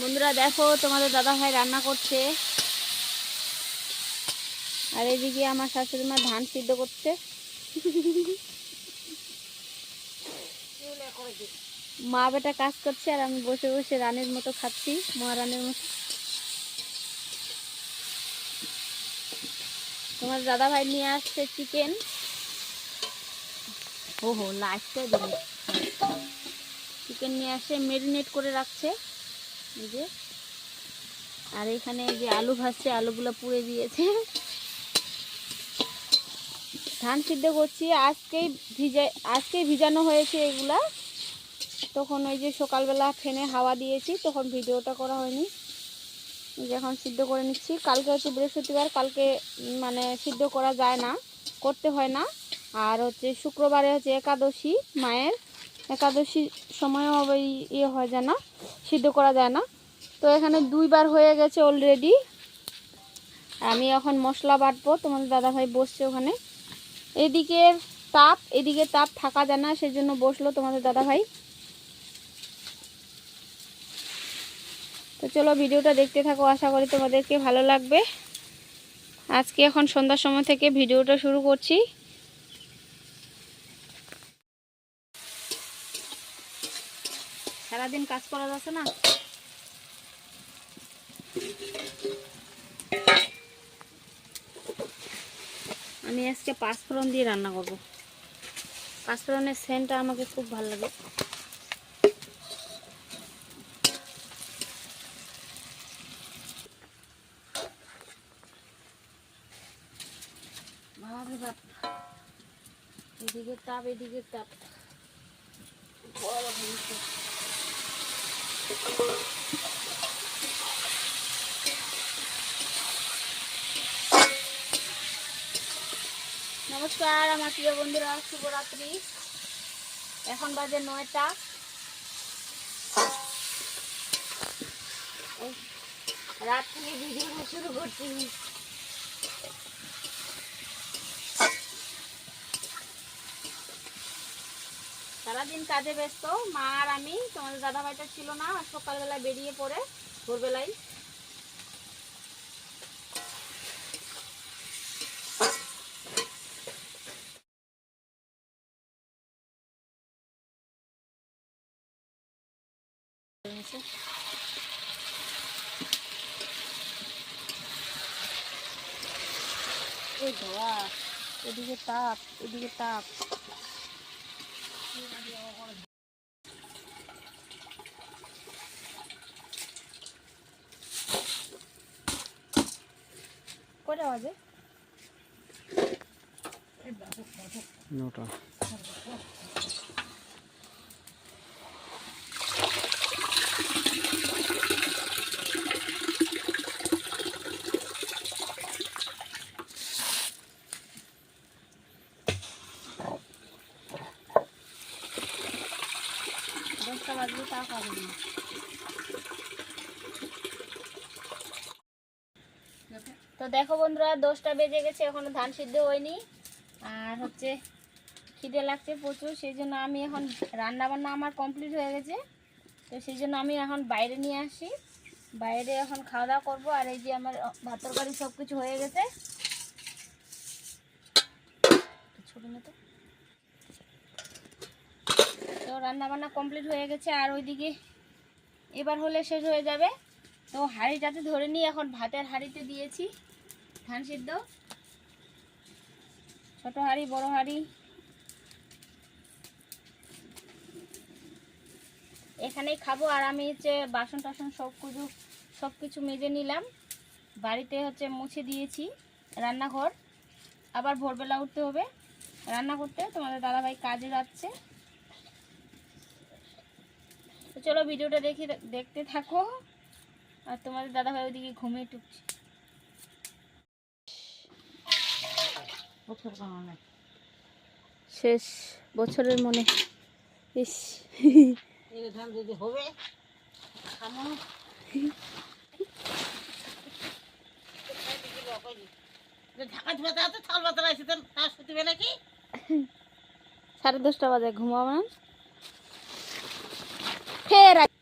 বন্ধুরা দেখো, তোমাদের দাদা ভাই রান্না করছে। আর এদিকে আমার শাশুড়ি মা ধান সিদ্ধ করছে। মা বেটা কাজ করছে আর আমি বসে বসে রানের মতো খাচ্ছি মহারানের মতো। তোমার দাদা ভাই নিয়ে আসছে চিকেন ও হো লাইটটা দিন চিকেন নিয়ে আসে মেরিনেট করে রাখছে। যে। আর এখানে যে আলু ভাজছে, আলুগুলো পুড়ে দিয়েছে। ধান সিদ্ধ করছি, আজকেই ভিজে, আজকেই ভিজানো হয়েছে এগুলা। তখন ওই যে সকালবেলা ফেনে হাওয়া দিয়েছি, তখন ভিডিওটা করা হয়নি। এখন সিদ্ধ করে নিচ্ছি। কালকে হচ্ছে বৃহস্পতিবার, কালকে মানে সিদ্ধ করা যায় না, করতে হয় না। আর হচ্ছে শুক্রবারে হচ্ছে একাদশী মায়ের। একাদশীর সময়ও আবার ইয়ে হয় যায় না, সিদ্ধ করা যায় না। তো এখানে দুইবার হয়ে গেছে অলরেডি আমি এখন মশলা বাটবো, তোমাদের দাদাভাই বসছে ওখানে। এদিকের তাপ, এদিকে তাপ থাকা যায় না সেই জন্য বসল তোমাদের দাদাভাই। তো চলো ভিডিওটা দেখতে থাকো, আশা করি তোমাদেরকে ভালো লাগবে। আজকে এখন সন্ধ্যার সময় থেকে ভিডিওটা শুরু করছি। সারাদিন কাজ করা যাচ্ছে না। আমি আজকে পাঁচফোড়ন দিয়ে রান্না করব। পাঁচফোড়নের সেন্টটা আমাকে খুব ভালো লাগে। এদিকে তাপ এদিকে তাপ। বড় নমস্কার আমার প্রিয় বন্ধুরা শুভরাত্রি। এখন বাজে নয়টা। রাত্রি রাত ভিডিও শুরু করছি। সারাদিন কাজে ব্যস্ত। মা আর আমি, তোমাদের দাদা ভাইটা ছিল না, আর সকালবেলা বেরিয়ে পড়ে ভোরবেলায়। এদিকে তাপ এদিকে তাপ। কটা বাজে? নটা। তা না। তো দেখো বন্ধুরা, দশটা বেজে গেছে, এখনও ধান সিদ্ধ হয়নি। আর হচ্ছে খিদে লাগছে প্রচুর, সেই জন্য আমি এখন রান্না বান্না আমার কমপ্লিট হয়ে গেছে। তো সেই জন্য আমি এখন বাইরে নিয়ে আসি। বাইরে এখন খাওয়া দাওয়া করব, আর এই যে আমার ভাত তরকারি সব কিছু হয়ে গেছে। ছোট না তো তো রান্না বান্না কমপ্লিট হয়ে গেছে আর ওইদিকে এবার হলে শেষ হয়ে যাবে। তো হাঁড়িটাতে ধরে নিয়ে এখন ভাতের হাঁড়িতে দিয়েছি ধান সিদ্ধ। ছোট হাঁড়ি, বড় হাঁড়ি। এখানেই খাব আর আমি হচ্ছে বাসন টাসন সব কিছু সব কিছু মেজে নিলাম। বাড়িতে হচ্ছে মুছে দিয়েছি রান্নাঘর। আবার ভোরবেলা উঠতে হবে। রান্না করতে তোমাদের দাদাভাই কাজে যাচ্ছে। চলো ভিডিওটা দেখে দেখতে থাকো। আর তোমাদের দাদাভাই ওইদিকে ঘুমিয়ে টুকছে। শেষ বছরের মনে। ইস। যদি হবে সাড়ে দশটা বাজে ঘুমাবো না? extranjera.